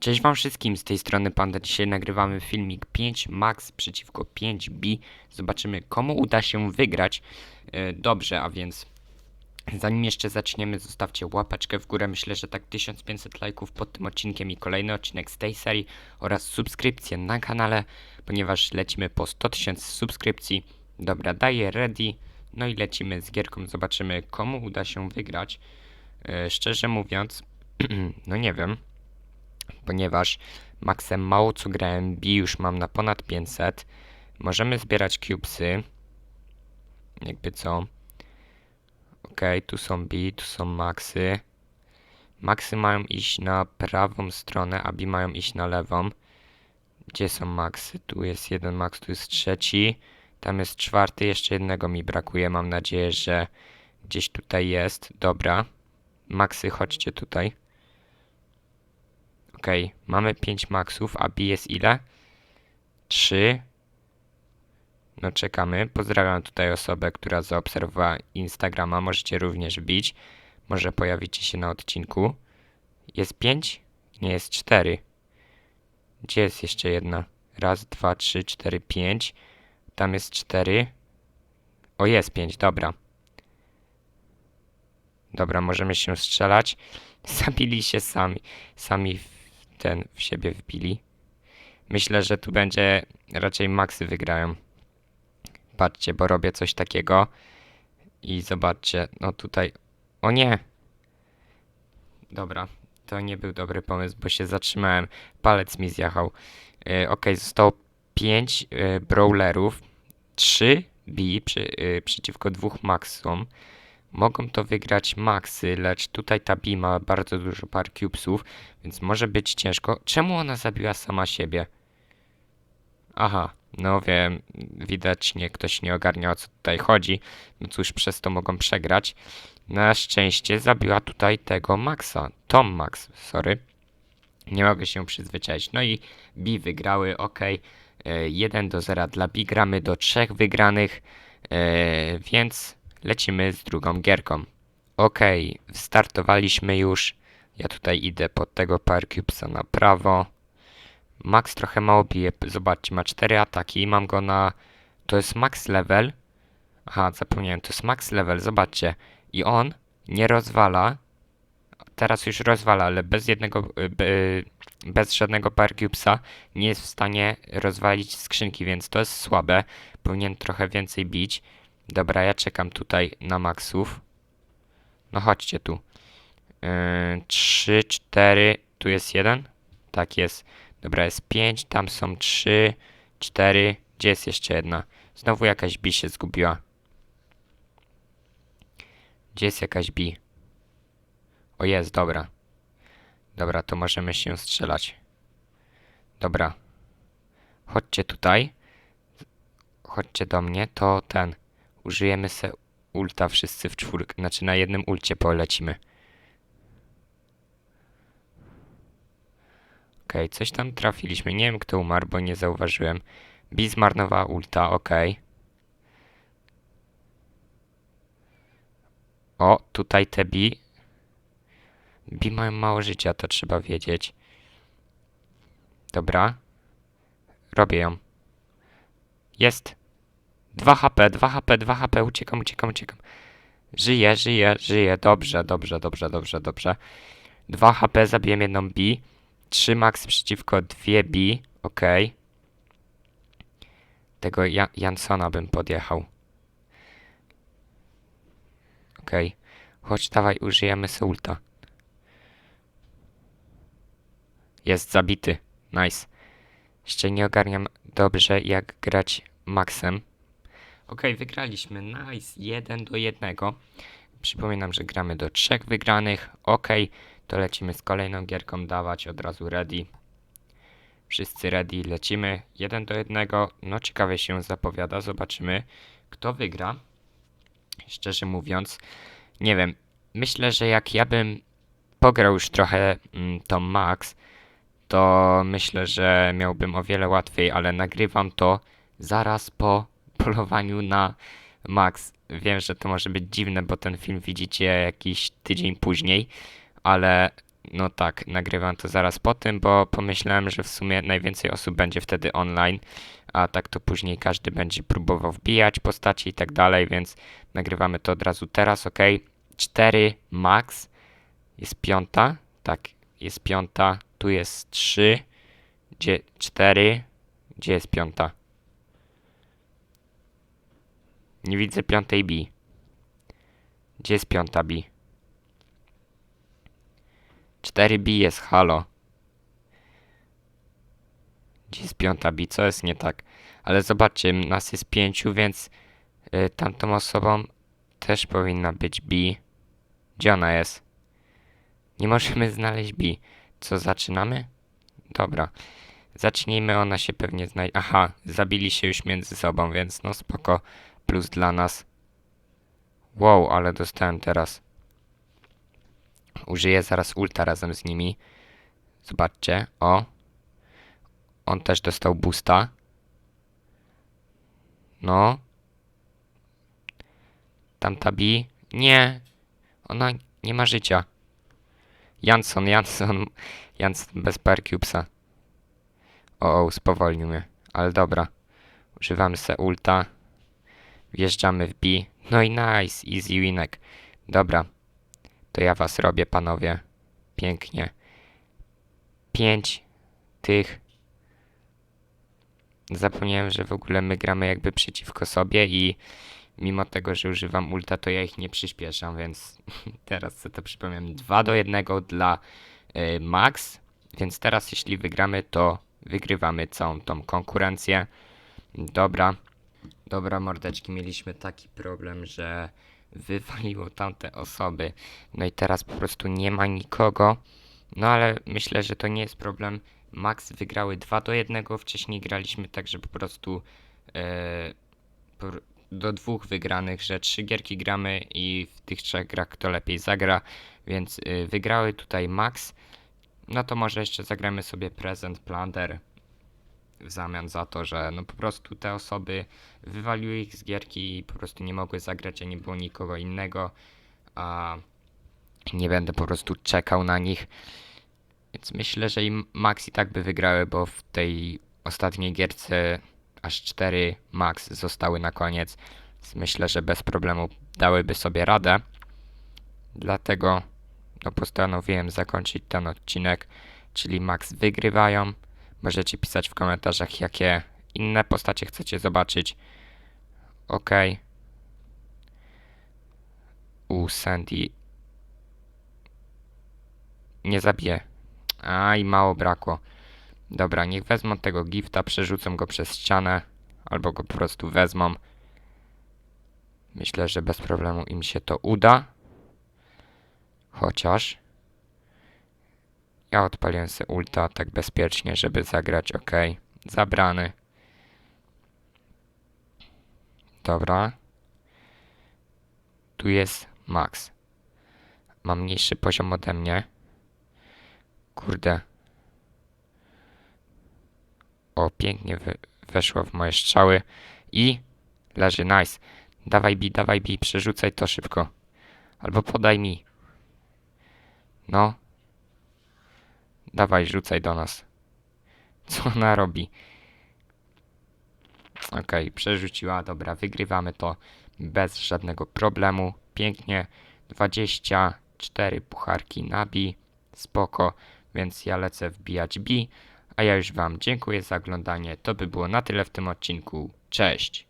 Cześć wam wszystkim, z tej strony Panda. Dzisiaj nagrywamy filmik 5 max przeciwko 5 b. Zobaczymy komu uda się wygrać. E, Dobrze, a więc zanim jeszcze zaczniemy, zostawcie łapeczkę w górę. Myślę, że tak 1500 lajków pod tym odcinkiem i kolejny odcinek z tej serii oraz subskrypcję na kanale, ponieważ lecimy po 100 tysięcy subskrypcji. Dobra, daję ready. No i lecimy z gierką, zobaczymy komu uda się wygrać. E, Szczerze mówiąc, no nie wiem ponieważ Maxem mało co grałem, B już mam na ponad 500. Możemy zbierać cubesy. Jakby co. Ok, tu są B, tu są Maxy. Maxy mają iść na prawą stronę, a B mają iść na lewą. Gdzie są Maxy? Tu jest jeden Max, tu jest trzeci. Tam jest czwarty, jeszcze jednego mi brakuje. Mam nadzieję, że gdzieś tutaj jest. Dobra. Maxy, chodźcie tutaj. Okej, mamy 5 maksów, a B jest ile? 3. No czekamy. Pozdrawiam tutaj osobę, która zaobserwowała Instagrama. Możecie również bić. Może pojawicie się na odcinku. Jest 5? Nie, jest 4. Gdzie jest jeszcze jedna? Raz, dwa, trzy, cztery, pięć. Tam jest 4. O, jest 5, dobra. Dobra, możemy się strzelać. Zabili się sami. Sami ten w siebie wbili. Myślę, że tu będzie raczej maksy wygrają. Patrzcie, bo robię coś takiego. I zobaczcie, no tutaj. O nie! Dobra, to nie był dobry pomysł, bo się zatrzymałem. Palec mi zjechał. Yy, ok, zostało 5 yy, brawlerów. 3 B przy, yy, przeciwko dwóch maxom. Mogą to wygrać maxy, lecz tutaj ta B ma bardzo dużo par cubesów, więc może być ciężko. Czemu ona zabiła sama siebie? Aha, no wiem, widocznie ktoś nie ogarnia o co tutaj chodzi. No cóż, przez to mogą przegrać. Na szczęście zabiła tutaj tego Maxa. Tom Max, sorry. Nie mogę się przyzwyczaić. No i B wygrały, ok. 1 do 0 dla B. Gramy do 3 wygranych, e, więc lecimy z drugą gierką. Okej, startowaliśmy już. Ja tutaj idę pod tego Parcubesa na prawo. Max trochę mało bije. Zobaczcie, ma 4 ataki. Mam go na... To jest max level. Aha, zapomniałem, to jest max level, zobaczcie. I on nie rozwala. Teraz już rozwala, ale bez jednego... y, by- Bez żadnego Parcubesa nie jest w stanie rozwalić skrzynki, więc to jest słabe. Powinien trochę więcej bić. Dobra, ja czekam tutaj na maksów. No chodźcie tu. Yy, 3, 4, tu jest jeden? Tak jest. Dobra, jest 5, tam są 3, 4. Gdzie jest jeszcze jedna? Znowu jakaś bi się zgubiła. Gdzie jest jakaś bi? O jest, dobra. Dobra, to możemy się strzelać. Dobra. Chodźcie tutaj. Chodźcie do mnie, to ten. Użyjemy se ulta wszyscy w czwórkę. Znaczy na jednym ulcie polecimy. Okej, coś tam trafiliśmy. Nie wiem kto umarł, bo nie zauważyłem. Bi zmarnowała ulta, okej. O, tutaj te bi. Bi mają mało życia, to trzeba wiedzieć. Dobra. Robię ją. Jest. 2 HP, 2 HP, 2 HP, uciekam, uciekam, uciekam. Żyję, żyję, żyję. Dobrze, dobrze, dobrze, dobrze, dobrze. 2 HP, zabiłem jedną B. 3 max przeciwko 2 B. Ok. Tego ja Jansona bym podjechał. Ok. Chodź, dawaj, użyjemy Seulta. Jest zabity. Nice. Jeszcze nie ogarniam dobrze, jak grać Maxem. Okej, wygraliśmy. Nice. 1 do 1. Przypominam, że gramy do trzech wygranych. Okej, to lecimy z kolejną gierką. Dawać od razu ready. Wszyscy ready, lecimy. 1 do 1. No, ciekawie się zapowiada. Zobaczymy, kto wygra. Szczerze mówiąc, nie wiem. Myślę, że jak ja bym pograł już trochę mm, to Max, to myślę, że miałbym o wiele łatwiej, ale nagrywam to zaraz po polowaniu na Max. Wiem, że to może być dziwne, bo ten film widzicie jakiś tydzień później, ale No tak, nagrywam to zaraz po tym, bo pomyślałem, że w sumie najwięcej osób będzie wtedy online, a tak to później każdy będzie próbował wbijać postaci i tak dalej, więc nagrywamy to od razu teraz, ok? 4 max, jest piąta, tak, jest piąta, tu jest 3, gdzie 4, gdzie jest piąta? Nie widzę piątej B. Gdzie jest piąta B? 4B jest halo. Gdzie jest piąta B? Co jest nie tak? Ale zobaczcie, nas jest pięciu, więc y, tamtą osobą też powinna być B. Gdzie ona jest? Nie możemy znaleźć B. Co, zaczynamy? Dobra. Zacznijmy, ona się pewnie znajdzie. Aha, zabili się już między sobą, więc no spoko. Plus dla nas. Wow, ale dostałem teraz. Użyję zaraz ulta razem z nimi. Zobaczcie, o. On też dostał boosta. No. Tamta Bi. Nie. Ona nie ma życia. Jansson, Jansson. Jansson bez Percubesa. O, o, spowolnił mnie. Ale dobra. Używamy se ulta. Wjeżdżamy w B. No i nice. Easy winek. Dobra. To ja was robię, panowie. Pięknie. Pięć tych. Zapomniałem, że w ogóle my gramy jakby przeciwko sobie i mimo tego, że używam ulta, to ja ich nie przyspieszam, więc teraz sobie to przypomniałem. 2 do 1 dla y, Max, więc teraz jeśli wygramy, to wygrywamy całą tą konkurencję. Dobra. Dobra, mordeczki, mieliśmy taki problem, że wywaliło tamte osoby. No i teraz po prostu nie ma nikogo. No ale myślę, że to nie jest problem. Max wygrały 2 do 1. Wcześniej graliśmy tak, że po prostu e, do dwóch wygranych, że trzy gierki gramy i w tych trzech grach kto lepiej zagra. Więc y, wygrały tutaj Max. No to może jeszcze zagramy sobie Present Plunder w zamian za to, że no po prostu te osoby wywaliły ich z gierki i po prostu nie mogły zagrać, a nie było nikogo innego, a nie będę po prostu czekał na nich. Więc myślę, że i Max i tak by wygrały, bo w tej ostatniej gierce aż 4 Max zostały na koniec. Więc myślę, że bez problemu dałyby sobie radę. Dlatego no, postanowiłem zakończyć ten odcinek, czyli Max wygrywają. Możecie pisać w komentarzach, jakie inne postacie chcecie zobaczyć. Ok. U Sandy. Nie zabiję. A i mało brakło. Dobra, niech wezmą tego gifta, przerzucą go przez ścianę, albo go po prostu wezmą. Myślę, że bez problemu im się to uda. Chociaż. Ja odpaliłem sobie ulta tak bezpiecznie, żeby zagrać ok. Zabrany. Dobra. Tu jest max. Ma mniejszy poziom ode mnie. Kurde. O, pięknie weszło w moje strzały. I leży, nice. Dawaj bi, dawaj bi, przerzucaj to szybko. Albo podaj mi. No. Dawaj, rzucaj do nas. Co ona robi? Okej, przerzuciła, dobra, wygrywamy to bez żadnego problemu. Pięknie. 24 pucharki na bi. Spoko, więc ja lecę wbijać bi. A ja już Wam dziękuję za oglądanie. To by było na tyle w tym odcinku. Cześć!